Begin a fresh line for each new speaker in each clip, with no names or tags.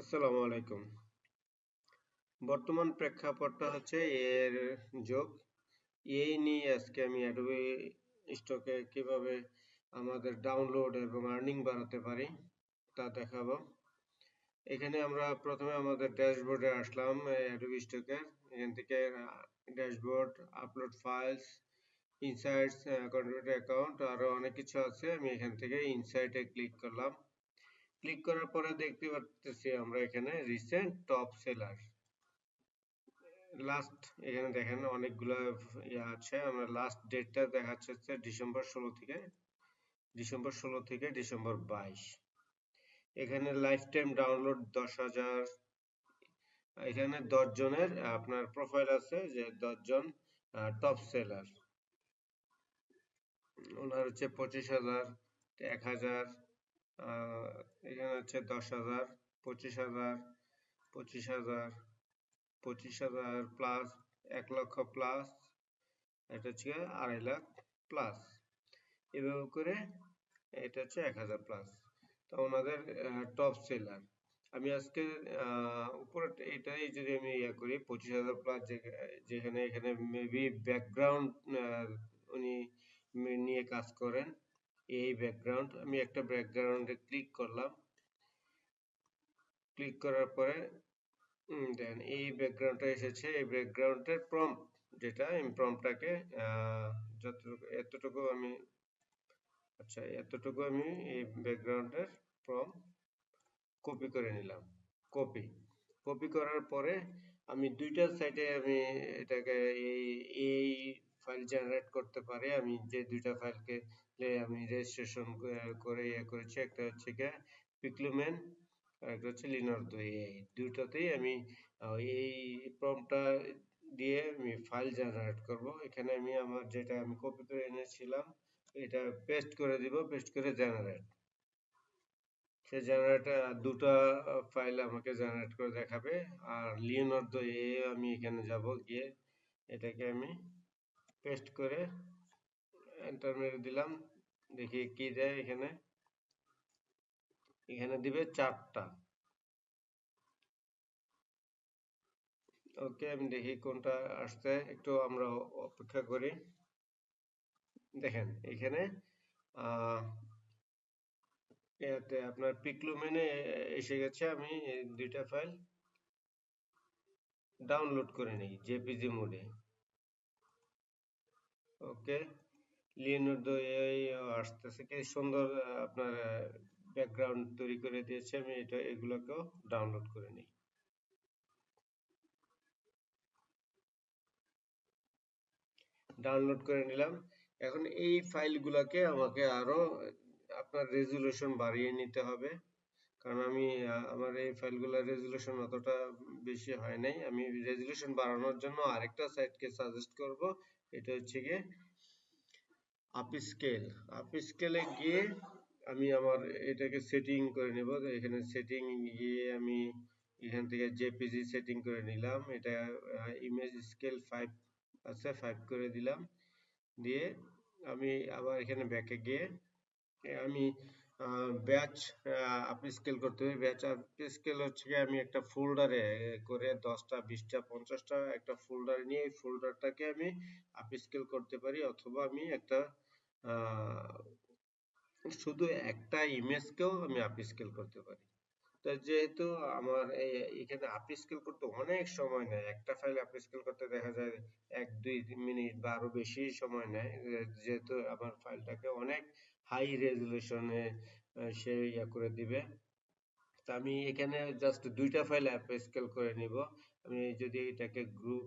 আসসালামু আলাইকুম। বর্তমান প্রেক্ষাপটটা হচ্ছে এর যোগ। এই নিয়ে আজকে আমি অ্যাডোবি স্টকে কীভাবে আমাদের ডাউনলোড এবং আর্নিং বাড়াতে পারি তা দেখাবো। এখানে আমরা প্রথমে আমাদের ড্যাশবোর্ডে আসলাম অ্যাডোবি স্টকে এখান থেকে dashboard upload files insights contributor account আরও অনেক কিছু আছে। আমি এখান থেকে ইনসাইটে ক্লিক করলাম। ক্লিক করার পরে দেখতে পাচ্ছি আমরা এখানে রিসেন্ট টপ সেলার লাস্ট এখানে দেখেন অনেকগুলো ইয়ে আছে, আমরা লাস্ট ডেটটা দেখাচ্ছে হচ্ছে ডিসেম্বর ষোলো থেকে, ডিসেম্বর ষোলো থেকে ডিসেম্বর বাইশ। এখানে লাইফ টাইম ডাউনলোড দশ হাজার। এখানে দশ জনের আপনার প্রোফাইল আছে যে দশ জন টপ সেলার ওনার হচ্ছে পঁচিশ হাজার, এক হাজার। এখানে হচ্ছে দশ হাজার, পঁচিশ হাজার পঁচিশ হাজার পঁচিশ হাজার প্লাস এক লক্ষ প্লাস এটা হচ্ছে আড়াই লাখ প্লাস এভাবে করে এটা হচ্ছে এক হাজার প্লাস তো ওনাদের টপ সেলার আমি আজকে উপরে এটাই যদি আমি ইয়ে করি, পঁচিশ হাজার প্লাস যেখানে, এখানে মেবি ব্যাকগ্রাউন্ড উনি নিয়ে কাজ করেন এই ব্যাকগ্রাউন্ড আমি একটা ব্যাকগ্রাউন্ডে ক্লিক করলাম। ক্লিক করার পরে দেন এই ব্যাকগ্রাউন্ডটা এসেছে। এই ব্যাকগ্রাউন্ডের প্রম্পট যেটা আমি প্রম্পটটাকে যতটুকু, এতটুকু আমি আচ্ছা এতটুকু আমি এই ব্যাকগ্রাউন্ডের প্রম্পট কপি করে নিলাম। কপি কপি করার পরে আমি দুইটা সাইটে আমি এটাকে, এই এই ফাইল জেনারেট করতে পারি। আমি যে দুইটা ফাইলকে আমি রেজিস্ট্রেশন করে ইয়ে করেছি। একটা হচ্ছে গিয়ে পিকলুমেন আর একটা হচ্ছে লিনার্দো এই দুইটাতেই আমি এই প্রম্পটটা দিয়ে আমি ফাইল জেনারেট করব। এখানে আমি আমার যেটা আমি কপি করে এনেছিলাম, এটা পেস্ট করে দিব পেস্ট করে জেনারেট সে জেনারেট দুটো ফাইল আমাকে জেনারেট করে দেখাবে। আর লিওনার্দো এ আমি এখানে যাব গিয়ে, এটাকে আমি পেস্ট করে এন্টার মেরে দিলাম। দেখি কি দেয় এখানে। এখানে দিবে চারটা। ওকে, আমি দেখি কোনটা আসছে। একটু আমরা অপেক্ষা করি। দেখেন, এখানে এতে আপনার পিকলুমেনে এসে গেছে। আমি দুইটা ফাইল ডাউনলোড করে নিই, জেপিজি মোডে। ওকে লিওনার্দো এই আসতেছে কি? সুন্দর আপনার ব্যাকগ্রাউন্ড তৈরি করে দিয়েছে। আমি এটা, এগুলোকেও ডাউনলোড করে নিই। ডাউনলোড করে নিলাম। এখন এই ফাইলগুলোকে আমাকে আরও, আপনার রেজুলেশন বাড়িয়ে নিতে হবে। কারণ আমি আমার এই ফাইলগুলোর রেজুলেশন অতটা বেশি হয় নাই। আমি রেজুলেশন বাড়ানোর জন্য আরেকটা সাইটকে সাজেস্ট করব। এটা হচ্ছে গিয়ে আপস্কেল আপস্কেলে গিয়ে আমি আমার এটাকে সেটিং করে নেব। এখানে সেটিং গিয়ে আমি এখান থেকে জেপিজি সেটিং করে নিলাম। এটা ইমেজ স্কেল ফাইভ আছে ফাইভ করে দিলাম। দিয়ে আমি আবার এখানে ব্যাকে গিয়ে আমি ব্যাচ আপনি স্কেল করতে হবে। ব্যাচ আপনি স্কেল হচ্ছে আমি একটা ফোল্ডারে করে দশটা, বিশটা, পঞ্চাশটা একটা ফোল্ডার নিয়ে এই ফোল্ডারটাকে আমি আপনি স্কেল করতে পারি। অথবা আমি একটা শুধু একটা ইমেজকেও আমি আপনি স্কেল করতে পারি। যেহেতু আমার এখানে আপনি স্কেল করতে অনেক সময় নেয়। একটা ফাইল আপনি স্কেল করতে দেখা যায় এক, দুই মিনিট বা আরও বেশি সময় নেয়। যেহেতু আমার ফাইলটাকে অনেক হাই রেজুলেশনে সে ইয়া করে দিবে। তা আমি এখানে জাস্ট দুইটা ফাইল অ্যাপ স্কেল করে নিব। আমি যদি এটাকে গ্রুপ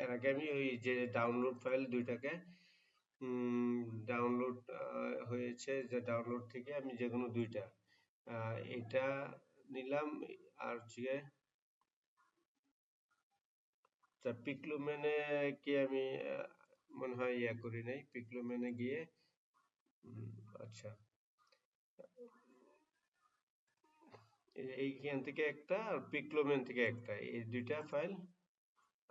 এর আগে আমি ওই যে ডাউনলোড ফাইল দুইটাকে ডাউনলোড হয়েছে যে ডাউনলোড থেকে আমি যে কোনো দুইটা এটা নিলাম, আর হচ্ছে পিকলুমেনে কি আমি মনে হয় ইয়া করি নাই পিকলুমেনে গিয়ে আচ্ছা। এইখান থেকে একটা আর পিকলোমেন থেকে একটা, এই দুইটা ফাইল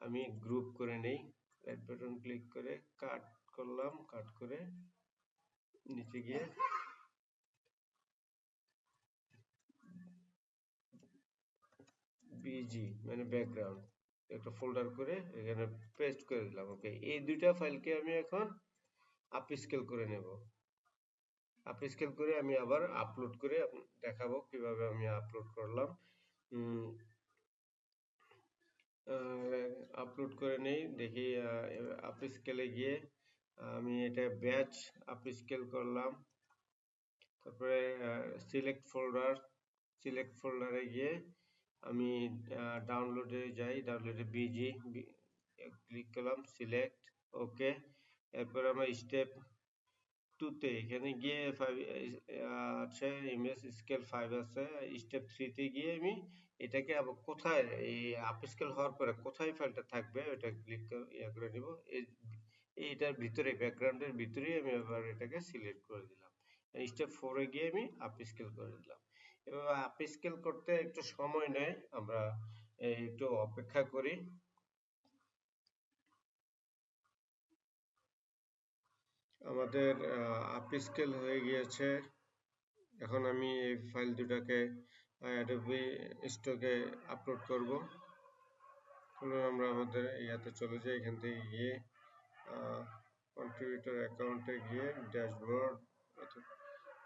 আমি গ্রুপ করে নেই। রাইট বাটন ক্লিক করে কাট করলাম কাট করে নিচে গিয়ে বিজি মানে ব্যাকগ্রাউন্ড একটা ফোল্ডার করে এখানে পেস্ট করে দিলাম ওকে এই দুইটা ফাইলকে আমি এখন আপ স্কেল করে নেব। আপ স্কেল করে আমি আবার আপলোড করে দেখাবো কীভাবে আমি আপলোড করলাম। আপলোড করে নেই, দেখি আপ স্কেলে গিয়ে আমি এটা ব্যাচ আপ স্কেল করলাম। তারপরে সিলেক্ট ফোল্ডার সিলেক্ট ফোল্ডারে গিয়ে আমি ডাউনলোডে যাই ডাউনলোডে বিজি ক্লিক করলাম সিলেক্ট ওকে এরপর আমার স্টেপ টুতে এখানে গিয়ে ফাইভ আছে ইমেজ স্কেল ফাইভ আছে স্টেপ থ্রিতে গিয়ে আমি এটাকে আবার কোথায়, এই আপ স্কেল হওয়ার পরে কোথায় ফাইলটা থাকবে, ওটা ক্লিক ইয়ে করে নিব এইটার ভিতরে ব্যাকগ্রাউন্ডের ভিতরেই আমি এবার এটাকে সিলেক্ট করে দিলাম। স্টেপ ফোরে গিয়ে আমি আপ স্কেল করে দিলাম। এবার আপ স্কেল করতে একটু সময় নেয়। আমরা একটু অপেক্ষা করি। আমাদের আপ স্কেল হয়ে গিয়েছে। এখন আমি এই ফাইল দুটাকে অ্যাডোবি স্টকে আপলোড করব। আমরা আমাদের ইয়াতে চলে যাই, এখান থেকে গিয়ে কন্ট্রিবিউটর অ্যাকাউন্টে গিয়ে ড্যাশবোর্ড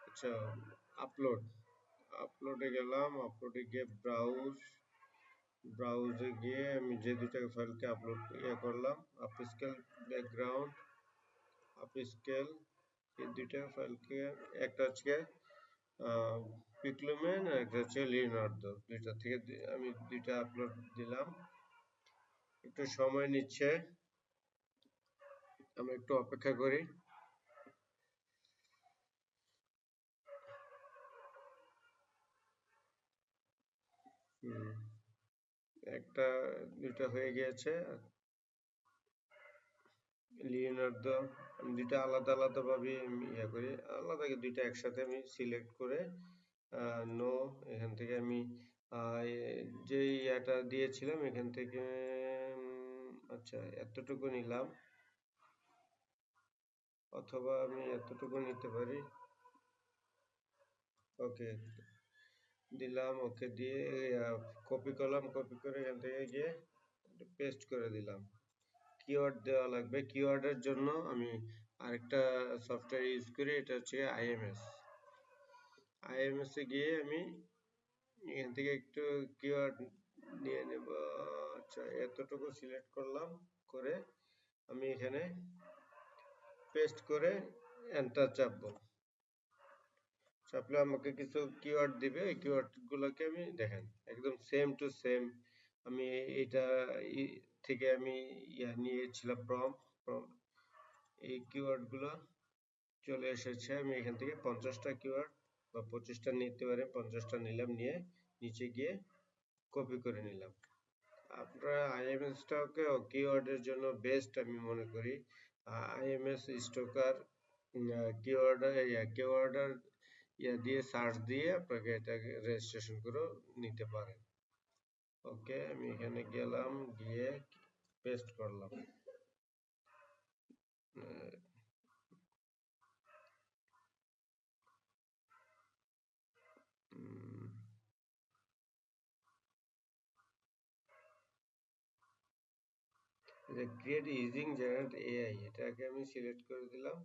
আচ্ছা আপলোড আপলোডে গেলাম আপলোডে গিয়ে ব্রাউজ ব্রাউজে গিয়ে আমি যে দুটা ফাইলকে আপলোড ইয়ে করলাম আপস্কেল ব্যাকগ্রাউন্ড আপস্কেল এই দুইটা ফাইলকে একটা হচ্ছে পিকলুমেন আর একটা হচ্ছে লিওনার্দো দুইটা থেকে আমি দুইটা আপলোড দিলাম। একটু সময় নিচ্ছে আমরা একটু অপেক্ষা করি। একটা দুটা হয়ে গিয়েছে। লিওনার্দো, দুইটা আলাদা আলাদা ভাবে ইয়ে করি। আলাদা দুইটা একসাথে আমি সিলেক্ট করে নো, এখান থেকে আমি যে ইয়াটা দিয়েছিলাম, এখান থেকে আচ্ছা এতটুকু নিলাম। অথবা আমি এতটুকু নিতে পারি। ওকে। দিলাম, ওকে দিয়ে কপি করলাম কপি করে এখান থেকে গিয়ে পেস্ট করে দিলাম। কিওয়ার্ড দেওয়া লাগবে। কিওয়ার্ডের জন্য আমি আরেকটা সফটওয়্যার ইউজ করি, এটা হচ্ছে আইএমএস আইএমএস এ গিয়ে আমি এখান থেকে একটু কিওয়ার্ড নিয়ে নেব। আচ্ছা এতটুকু সিলেক্ট করলাম, করে আমি এখানে পেস্ট করে এন্টার চাপবো। চাপলে আমাকে কিছু কিওয়ার্ড দিবে এই কিওয়ার্ড গুলোকে আমি দেখেন, একদম সেম টু সেম আমি এটা থেকে আমি ইয়া নিয়েছিলাম প্রম এই কিওয়ার্ডগুলো চলে এসেছে, আমি এখান থেকে পঞ্চাশটা কিওয়ার্ড বা পঁচিশটা নিতে পারে পঞ্চাশটা নিলাম, নিয়ে নিচে গিয়ে কপি করে নিলাম। আপনারা আইএমএস স্টকে কিওয়ার্ডের জন্য বেস্ট আমি মনে করি। আইএমএস স্টকার কিওয়ার্ড কিওয়ার্ডার ইয়া দিয়ে সার্চ দিয়ে আপনাকে এটাকে রেজিস্ট্রেশন করে নিতে পারেন। ওকে আমি এখানে গেলাম, গিয়ে পেস্ট করলাম। ক্রিয়েট ইউজিং জেনারেট এআই এটাকে আমি সিলেক্ট করে দিলাম।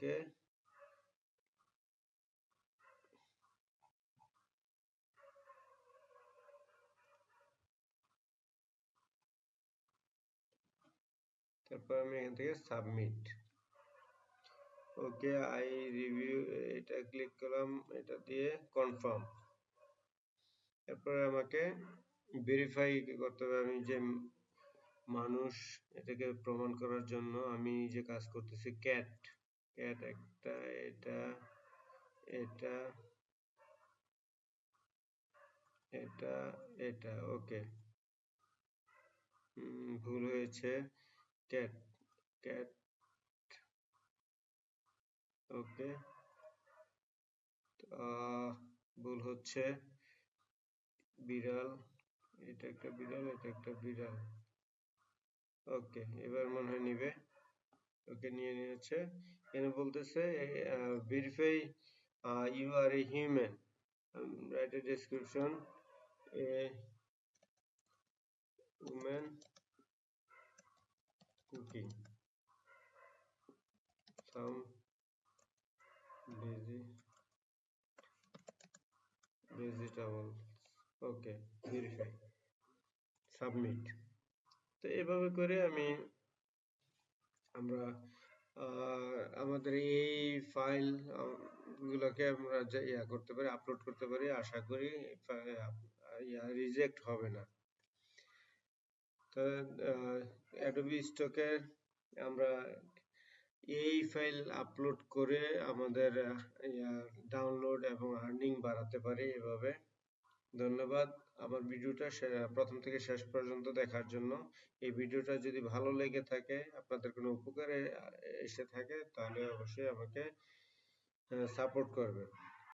ওকে। তারপর আমি এখান থেকে সাবমিট ওকে আই রিভিউ এটা ক্লিক করলাম, এটা দিয়ে কনফার্ম এরপরে আমাকে ভেরিফাই করতে হবে? আমি যে মানুষ এটাকে প্রমাণ করার জন্য আমি যে কাজ করতেছি ক্যাট ক্যাট একটা এটা এটা এটা এটা, ওকে। ভুল হয়েছে। Cat cat, okay. ভুল হচ্ছে। বিড়াল, এটা একটা বিড়াল, এটা একটা বিড়াল। ওকে, এবার মনে হয় নিবে। ওকে নিয়ে নিয়েছে। এনে বলতেছে verify you are a human write a description a human cooking some vegetable okay verify submit তো এভাবে করে আমি, আমরা আমাদের এই file গুলোকে আমরা ইয়া করতে পারি, upload করতে পারি, আশা করি reject হবে না। তো stock এর আমরা এই file upload করে আমাদের ডাউনলোড এবং earning বাড়াতে পারি এভাবে। ধন্যবাদ। আমার video টা প্রথম থেকে শেষ পর্যন্ত দেখার জন্য। এই video টা যদি ভালো লেগে থাকে, আপনাদের কোনো উপকারে এসে থাকে, তাহলে অবশ্যই আমাকে সাপোর্ট করবেন।